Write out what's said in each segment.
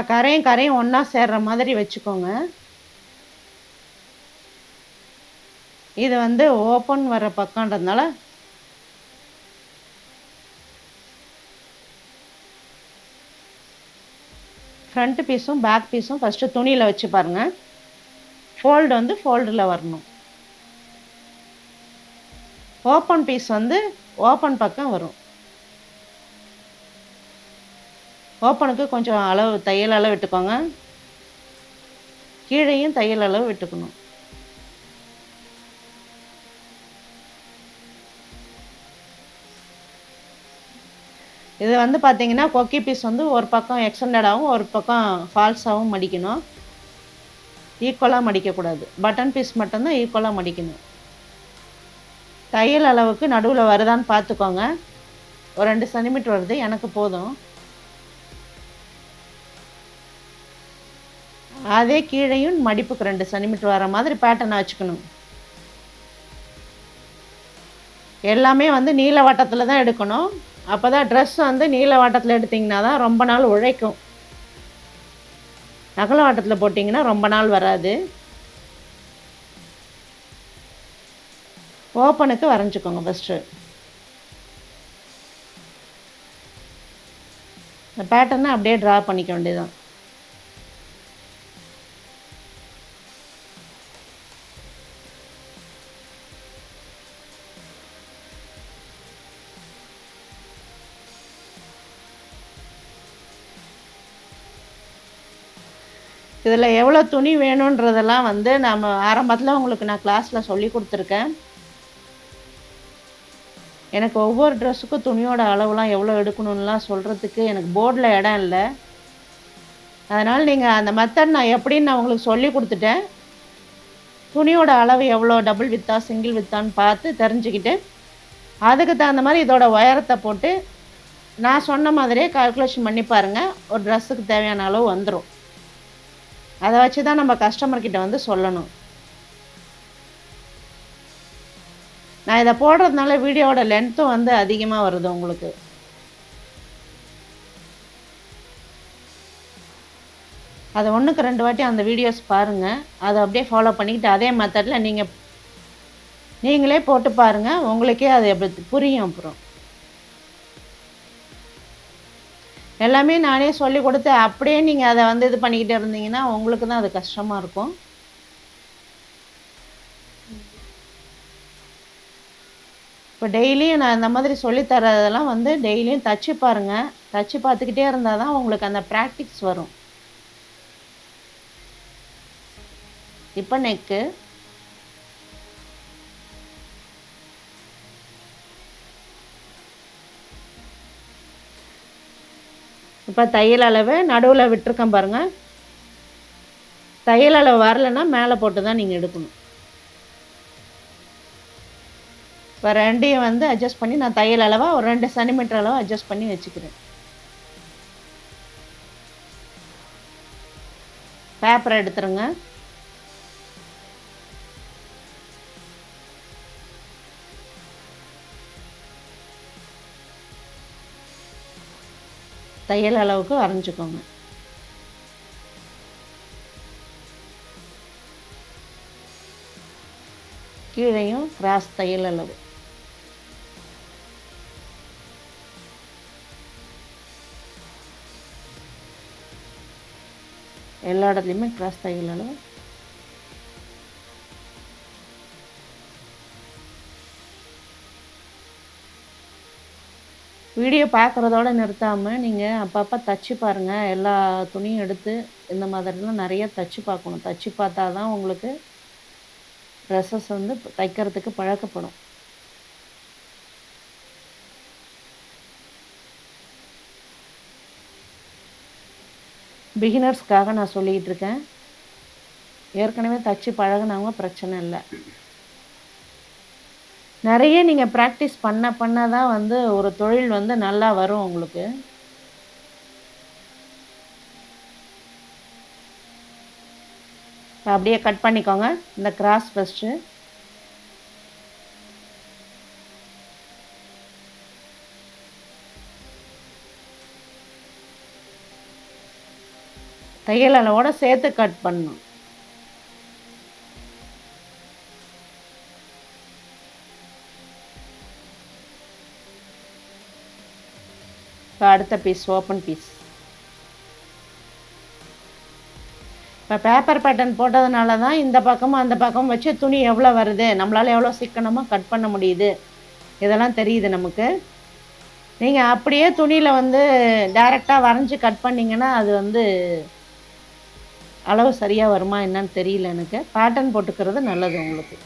இப்போ கரையும் கரையும் ஒன்றா சேர்ற மாதிரி வச்சுக்கோங்க. இது வந்து ஓப்பன் வர பக்கன்றதுனால ஃப்ரண்ட் பீஸும் பேக் பீஸும் ஃபஸ்ட்டு துணியில் வச்சு பாருங்கள் ஃபோல்டு வந்து ஃபோல்டில் வரணும். ஓப்பன் பீஸ் வந்து ஓப்பன் பக்கம் வரும். ஓப்பனுக்கு கொஞ்சம் அளவு தையல் அளவு விட்டுக்கோங்க. கீழேயும் தையல் அளவு விட்டுக்கணும். இது வந்து பார்த்தீங்கன்னா கொக்கி பீஸ் வந்து ஒரு பக்கம் எக்ஸ்டெண்டடாகவும் ஒரு பக்கம் ஃபால்ஸாகவும் மடிக்கணும். ஈக்குவலாக மடிக்கக்கூடாது. பட்டன் பீஸ் மட்டும்தான் ஈக்குவலாக மடிக்கணும். தையல் அளவுக்கு நடுவில் வருதான்னு பார்த்துக்கோங்க ஒரு ரெண்டு சென்டிமீட்டர் வருது எனக்கு போதும். அதே கீழையும் மடிப்புக்கு ரெண்டு சென்டிமீட்டர் வர மாதிரி பேட்டனை வச்சுக்கணும். எல்லாமே வந்து நீல வட்டத்தில் தான் எடுக்கணும். அப்போ தான் ட்ரெஸ் வந்து நீல வட்டத்தில் எடுத்திங்கன்னா தான் ரொம்ப நாள் உழைக்கும். அகல வட்டத்தில் போட்டிங்கன்னா ரொம்ப நாள் வராது. ஓப்பனுக்கு வரைஞ்சிக்கோங்க ஃபஸ்ட்டு இந்த பேட்டர்னை அப்படியே ட்ரா பண்ணிக்க வேண்டியதுதான். இதில் எவ்வளோ துணி வேணுன்றதெல்லாம் வந்து நம்ம ஆரம்பத்தில் உங்களுக்கு நான் கிளாஸில் சொல்லி கொடுத்துருக்கேன். எனக்கு ஒவ்வொரு ட்ரெஸ்ஸுக்கும் துணியோட அளவுலாம் எவ்வளோ எடுக்கணும்லாம் சொல்கிறதுக்கு எனக்கு போர்டில் இடம் இல்லை. அதனால் நீங்கள் அந்த மெத்தட் நான் எப்படின்னு நான் உங்களுக்கு சொல்லி கொடுத்துட்டேன். துணியோட அளவு எவ்வளோ டபுள் வித்தா சிங்கிள் வித்தான்னு பார்த்து தெரிஞ்சுக்கிட்டு அதுக்கு தகுந்த மாதிரி இதோட உயரத்தை போட்டு நான் சொன்ன மாதிரியே கால்குலேஷன் பண்ணி பாருங்கள் ஒரு ட்ரெஸ்ஸுக்கு தேவையான அளவு வந்துடும் அதை வச்சு தான் நம்ம கஸ்டமர்கிட்ட வந்து சொல்லணும். நான் இதை போடுறதுனால வீடியோவோட லென்த்தும் வந்து அதிகமாக வருது உங்களுக்கு. அதை ஒன்றுக்கு ரெண்டு வாட்டி அந்த வீடியோஸ் பாருங்கள் அதை அப்படியே ஃபாலோ பண்ணிக்கிட்டு அதே மெத்தடில் நீங்கள் நீங்களே போட்டு பாருங்கள் உங்களுக்கே அது எப்படி புரியும் அப்புறம். எல்லாமே நானே சொல்லி கொடுத்து அப்படியே நீங்கள் அதை வந்து இது பண்ணிக்கிட்டே இருந்தீங்கன்னா உங்களுக்கு தான் அது கஷ்டமாக இருக்கும். இப்போ டெய்லியும் நான் இந்த மாதிரி சொல்லித்தரதெல்லாம் வந்து டெய்லியும் தச்சு பாருங்கள் தச்சு பார்த்துக்கிட்டே இருந்தால் தான் உங்களுக்கு அந்த ப்ராக்டிக்ஸ் வரும். இப்போ நெக்கு இப்போ தையல் அளவு நடுவில் விட்டுருக்கேன் பாருங்கள் தையல் அளவு வரலைன்னா மேலே போட்டு தான் நீங்கள் எடுக்கணும். இப்போ ரெண்டையும் வந்து அட்ஜஸ்ட் பண்ணி நான் தையல் அளவாக ஒரு ரெண்டு சென்டிமீட்டர் அளவு அட்ஜஸ்ட் பண்ணி வச்சுக்கிறேன். பேப்பரை எடுத்துருங்க. தையல் அளவுக்கு வரைஞ்சிக்கோங்க கீழையும் கிராஸ் தையல் அளவு எல்லா இடத்துலையுமே கிராஸ் தையல் அளவு வீடியோ பார்க்குறதோட நிறுத்தாமல் நீங்கள் அப்பப்போ தச்சு பாருங்கள் எல்லா துணியும் எடுத்து இந்த மாதிரிலாம் நிறைய தச்சு பார்க்கணும். தச்சு பார்த்தா தான் உங்களுக்கு ட்ரெஸ்ஸஸ் வந்து தைக்கிறதுக்கு பழக்கப்படும். பிகினர்ஸ்க்காக நான் சொல்லிக்கிட்டு இருக்கேன். ஏற்கனவே தச்சு பழகுனவங்க பிரச்சனை இல்லை. நிறைய நீங்கள் ப்ராக்டிஸ் பண்ண பண்ண தான் வந்து ஒரு தொழில் வந்து நல்லா வரும் உங்களுக்கு. அப்படியே கட் பண்ணிக்கோங்க. இந்த கிராஸ் ஃபஸ்ட்டு தையல் அளவோட சேர்த்து கட் பண்ணணும். இப்போ அடுத்த பீஸ் ஓப்பன் பீஸ் இப்போ பேப்பர் பேட்டர்ன் போட்டதுனால தான் இந்த பக்கமும் அந்த பக்கமும் வச்சு துணி எவ்வளோ வருது நம்மளால் எவ்வளோ சிக்கனமாக கட் பண்ண முடியுது. இதெல்லாம் தெரியுது நமக்கு. நீங்கள் அப்படியே துணியில் வந்து டைரெக்டாக வரைஞ்சி கட் பண்ணிங்கன்னா அது வந்து அளவு சரியாக வருமா என்னன்னு தெரியல எனக்கு. பேட்டர்ன் போட்டுக்கிறது நல்லது உங்களுக்கு.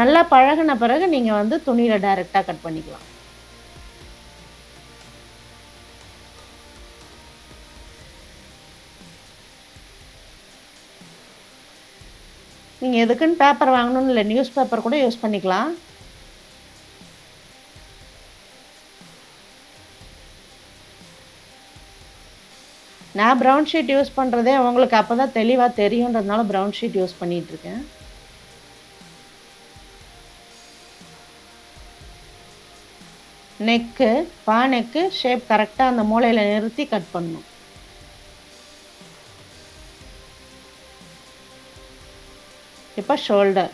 நல்லா பழகின பிறகு நீங்கள் வந்து துணியில் டைரெக்டாக கட் பண்ணிக்கலாம். நீங்கள் எதுக்குன்னு பேப்பர் வாங்கணும்னு இல்லை நியூஸ் பேப்பர் கூட யூஸ் பண்ணிக்கலாம். நான் ப்ரௌன் ஷீட் யூஸ் பண்ணுறதே உங்களுக்கு அப்போ தான் தெளிவாக தெரியுன்றதுனால ப்ரௌன் ஷீட் யூஸ் பண்ணிகிட்ருக்கேன் நெக்கு பா நெக்கு ஷேப் கரெக்டாக அந்த மூலையில் நிறுத்தி கட் பண்ணணும். இப்போ ஷோல்டர்?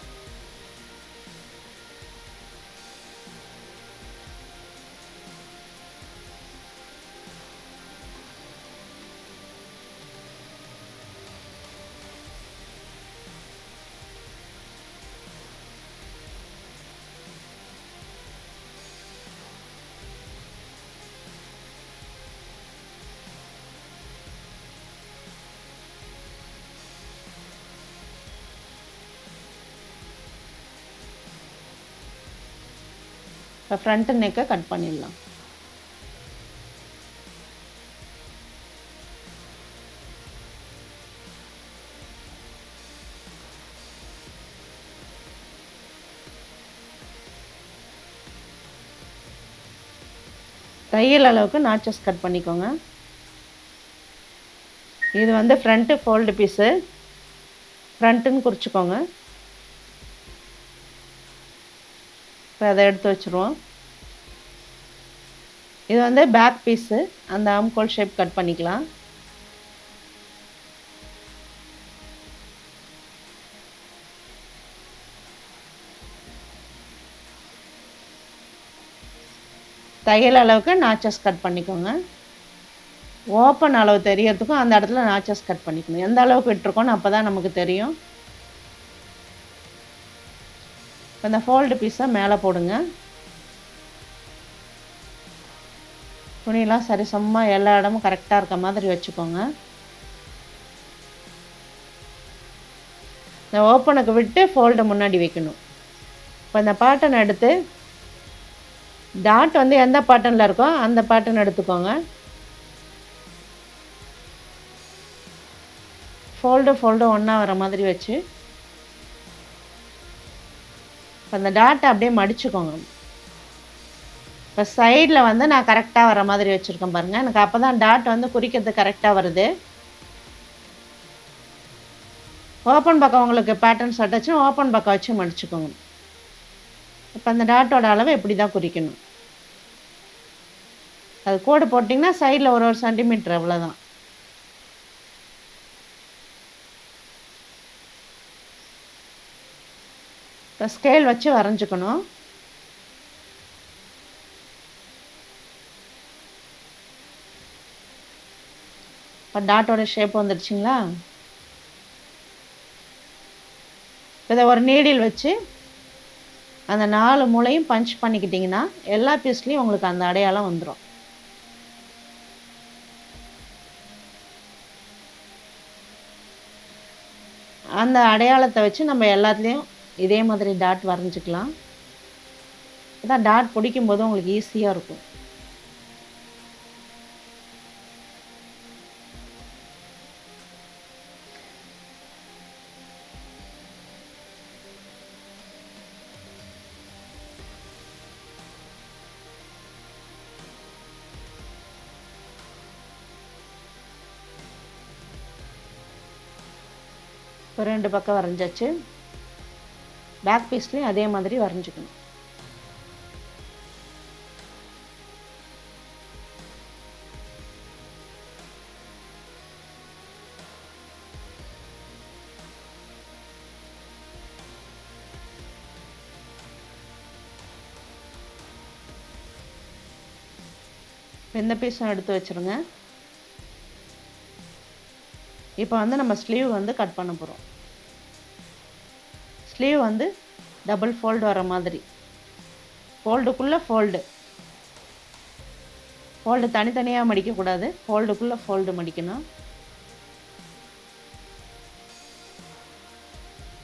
இப்போ ஃப்ரண்ட் நெக்கை கட் பண்ணிடலாம். தையல் அளவுக்கு நாச்சஸ் கட் பண்ணிக்கோங்க. இது வந்து ஃப்ரண்ட்டு ஃபோல்டு பீஸு ஃப்ரண்ட்டுன்னு குறிச்சிக்கோங்க. இப்போ அதை எடுத்து வச்சுருவோம். இது வந்து பேக் பீஸு. அந்த ஆம்கோல் ஷேப் கட் பண்ணிக்கலாம். தையல் அளவுக்கு நாச்சஸ் கட் பண்ணிக்கோங்க. ஓப்பன் அளவு தெரியறதுக்கும் அந்த இடத்துல நாச்சஸ் கட் பண்ணிக்கணும். எந்த அளவுக்கு விட்டுருக்கோன்னு அப்போ தான் நமக்கு தெரியும். இந்த ஃபோல்டு பீஸை மேலே போடுங்க. துணியெலாம் சரி சமமாக எல்லா இடமும் கரெக்டாக இருக்க மாதிரி வச்சுக்கோங்க. இந்த ஓப்பனுக்கு விட்டு ஃபோல்டு முன்னாடி வைக்கணும். இப்போ இந்த பாட்டன் எடுத்து டாட் வந்து எந்த பாட்டனில் இருக்கோ அந்த பாட்டன் எடுத்துக்கோங்க. ஃபோல்டு ஃபோல்டு ஒன்றா வர மாதிரி வச்சு அந்த டாட்டை அப்படியே மடிச்சுக்கோங்க. இப்போ சைடில் வந்து நான் கரெக்டாக வர மாதிரி வச்சுருக்கேன் பாருங்கள் எனக்கு அப்போ தான் டாட் வந்து குறிக்கிறது கரெக்டாக வருது. ஓப்பன் பக்கம் உங்களுக்கு பேட்டர்ன்ஸ் அட்டாச்சும் ஓப்பன் பக்கம் வச்சு மடிச்சுக்கோங்க. இப்போ அந்த டாட்டோட அளவு இப்படி தான் குறிக்கணும். அது கோடு போட்டிங்கன்னா சைடில் ஒரு ஒரு சென்டிமீட்டர் அவ்வளோதான் இப்போ ஸ்கேல் வச்சு வரைஞ்சிக்கணும். இப்போ டாட்டோட ஷேப் வந்துடுச்சிங்களா? இதை ஒரு நீடில் வச்சு அந்த நாலு மூலையும் பஞ்ச் பண்ணிக்கிட்டிங்கன்னா எல்லா பீஸ்லேயும் உங்களுக்கு அந்த அடையாளம் வந்துடும் அந்த அடையாளத்தை வச்சு நம்ம எல்லாத்துலேயும் இதே மாதிரி டாட் வரைஞ்சிக்கலாம். இதான் டாட் பிடிக்கும்போது உங்களுக்கு ஈஸியாக இருக்கும். இப்போ ரெண்டு பக்கம் வரைஞ்சாச்சு. பேக் பீஸ்லேயும் அதே மாதிரி வரைஞ்சிக்கணும். வெந்த பீஸும் எடுத்து வச்சுருங்க. இப்போ வந்து நம்ம ஸ்லீவ் வந்து கட் பண்ண போகிறோம் ஸ்லீவ் வந்து டபுள் ஃபோல்டு வர மாதிரி. ஃபோல்டுக்குள்ளே ஃபோல்டு ஃபோல்டு தனித்தனியாக மடிக்கக்கூடாது ஃபோல்டுக்குள்ளே ஃபோல்டு மடிக்கணும்.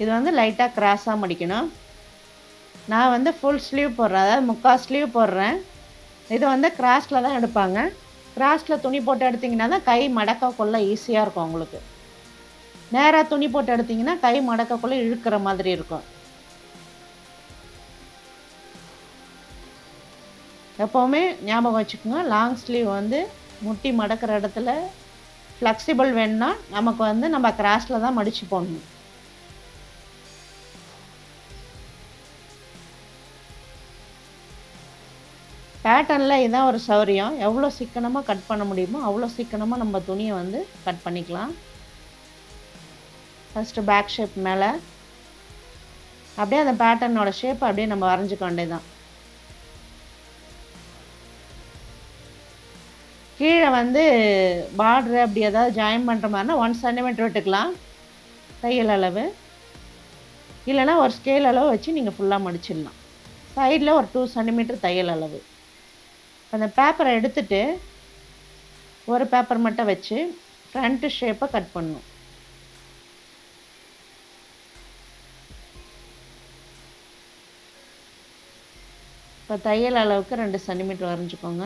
இது வந்து லைட்டாக கிராஸாக மடிக்கணும். நான் வந்து ஃபுல் ஸ்லீவ் போடுறேன். அதாவது முக்கால் ஸ்லீவ் போடுறேன். இது வந்து கிராஸில் தான் எடுப்பாங்க. கிராஸில் துணி போட்டு எடுத்திங்கன்னா தான் கை மடக்க கொள்ள ஈஸியாக இருக்கும் உங்களுக்கு. நேராக துணி போட்டு எடுத்திங்கன்னா கை மடக்கக்குள்ளே இழுக்கிற மாதிரி இருக்கும். எப்போவுமே ஞாபகம் வச்சுக்கோங்க லாங் ஸ்லீவ் வந்து முட்டி மடக்கிற இடத்துல ஃப்ளெக்சிபிள் வேணும்னா நமக்கு வந்து நம்ம கிராஸில் தான் மடித்து போடணும். பேட்டர்னில் இதான் ஒரு சௌரியம். எவ்வளோ சிக்கனமாக கட் பண்ண முடியுமோ அவ்வளோ சிக்கனமாக நம்ம துணியை வந்து கட் பண்ணிக்கலாம். ஃபஸ்ட்டு பேக் ஷேப் மேலே. அப்படியே அந்த பேட்டர்னோட ஷேப் அப்படியே நம்ம வரைஞ்சிக்க வேண்டியதான் கீழே வந்து பார்ட்ரு அப்படி ஏதாவது ஜாயின் பண்ணுற மாதிரினா ஒன் சென்டிமீட்டர் விட்டுக்கலாம். தையல் அளவு. இல்லைனா ஒரு ஸ்கேல் அளவு வச்சு நீங்கள் ஃபுல்லாக முடிச்சிடலாம். சைடில் ஒரு டூ சென்டிமீட்டர் தையல் அளவு. அந்த பேப்பரை எடுத்துட்டு ஒரு பேப்பர் மட்டும் வச்சு ஃப்ரண்ட்டு ஷேப்பை கட் பண்ணும் இப்போ தையல் அளவுக்கு ரெண்டு சென்டிமீட்டர் வரைஞ்சிக்கோங்க.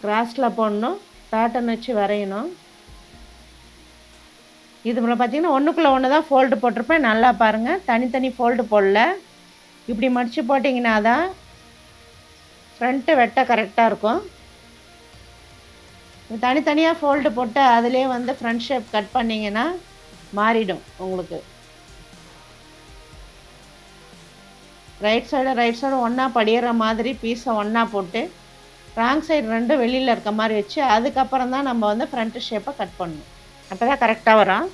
கிராஸில் போடணும் பேட்டர்ன் வச்சு வரையணும். இது பார்த்தீங்கன்னா ஒன்றுக்குள்ளே ஒன்று தான் ஃபோல்டு போட்டிருப்பேன். நல்லா பாருங்கள் தனித்தனி ஃபோல்டு போடல. இப்படி மடித்து போட்டிங்கன்னா தான் ஃப்ரண்ட்டு வெட்ட கரெக்டாக இருக்கும். தனித்தனியாக ஃபோல்டு போட்டு அதிலே வந்து ஃப்ரண்ட் ஷேப் கட் பண்ணிங்கன்னா மாறிடும் உங்களுக்கு. ரைட் சைடு ரைட் சைடு ஒன்றா படிகிற மாதிரி பீஸை ஒன்றா போட்டு ராங் சைடு ரெண்டும் வெளியில் இருக்க மாதிரி வச்சு அதுக்கப்புறம் தான் நம்ம வந்து ஃப்ரண்ட்டு ஷேப்பை கட் பண்ணணும். அப்போ தான் கரெக்டாக வரும்.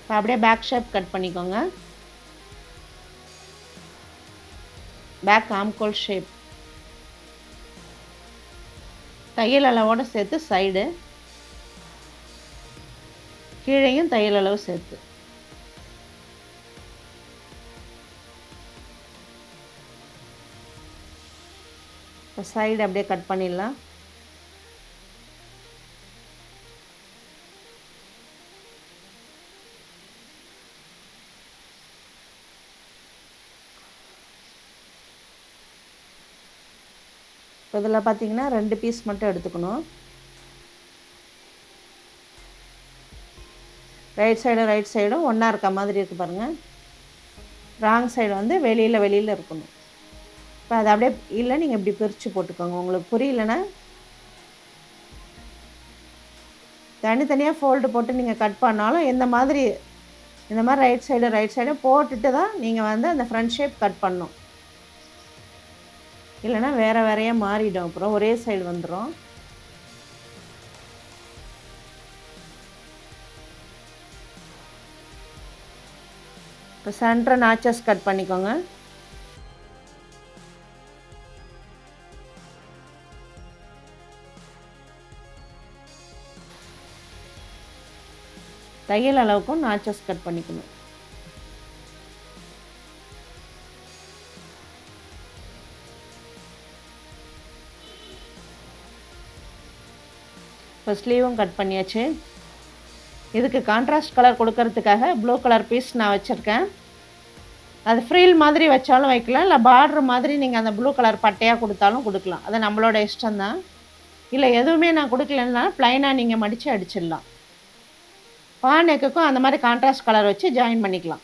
இப்போ அப்படியே பேக் ஷேப் கட் பண்ணிக்கோங்க. பேக் ஆம்கோல் ஷேப் தையல் அளவோடு சேர்த்து சைடு கீழேயும் தையல் அளவு சேர்த்து. சைடு அப்படியே கட் பண்ணிடலாம். இப்போ இதில் பார்த்தீங்கன்னா ரெண்டு பீஸ் மட்டும் எடுத்துக்கணும். ரைட் சைடும் ரைட் சைடும் ஒன்றா இருக்க மாதிரி இருக்குது பாருங்கள் ராங் சைடு வந்து வெளியில் வெளியில் இருக்கணும். இப்போ அது அப்படியே இல்லை நீங்கள் இப்படி பிரித்து போட்டுக்கோங்க. உங்களுக்கு புரியலன்னா தனித்தனியாக ஃபோல்டு போட்டு நீங்கள் கட் பண்ணாலும் இந்த மாதிரி இந்த மாதிரி ரைட் சைடு ரைட் சைடு போட்டுட்டு தான் நீங்கள் வந்து அந்த ஃப்ரண்ட் ஷேப் கட் பண்ணணும் இல்லைனா வேறு வேறையாக மாறிடும். அப்புறம் ஒரே சைடு வந்துடும் இப்போ சென்டரை நாச்சஸ் கட் பண்ணிக்கோங்க. தையல் அளவுக்கும் நாச்சஸ் கட் பண்ணிக்கணும். இப்போ ஸ்லீவும் கட் பண்ணியாச்சு. இதுக்கு கான்ட்ராஸ்ட் கலர் கொடுக்கறதுக்காக ப்ளூ கலர் பீஸ் நான் வச்சுருக்கேன். அது ஃப்ரீல் மாதிரி வச்சாலும் வைக்கலாம் இல்லை பார்ட்ரு மாதிரி நீங்கள் அந்த ப்ளூ கலர் பட்டையாக கொடுத்தாலும் கொடுக்கலாம். அது நம்மளோட இஷ்டம்தான். இல்லை எதுவுமே நான் கொடுக்கலன்னா ப்ளைனாக நீங்கள் மடித்து அடிச்சிடலாம். பானைக்குக்கும் அந்த மாதிரி கான்ட்ராஸ்ட் கலர் வச்சு ஜாயின் பண்ணிக்கலாம்.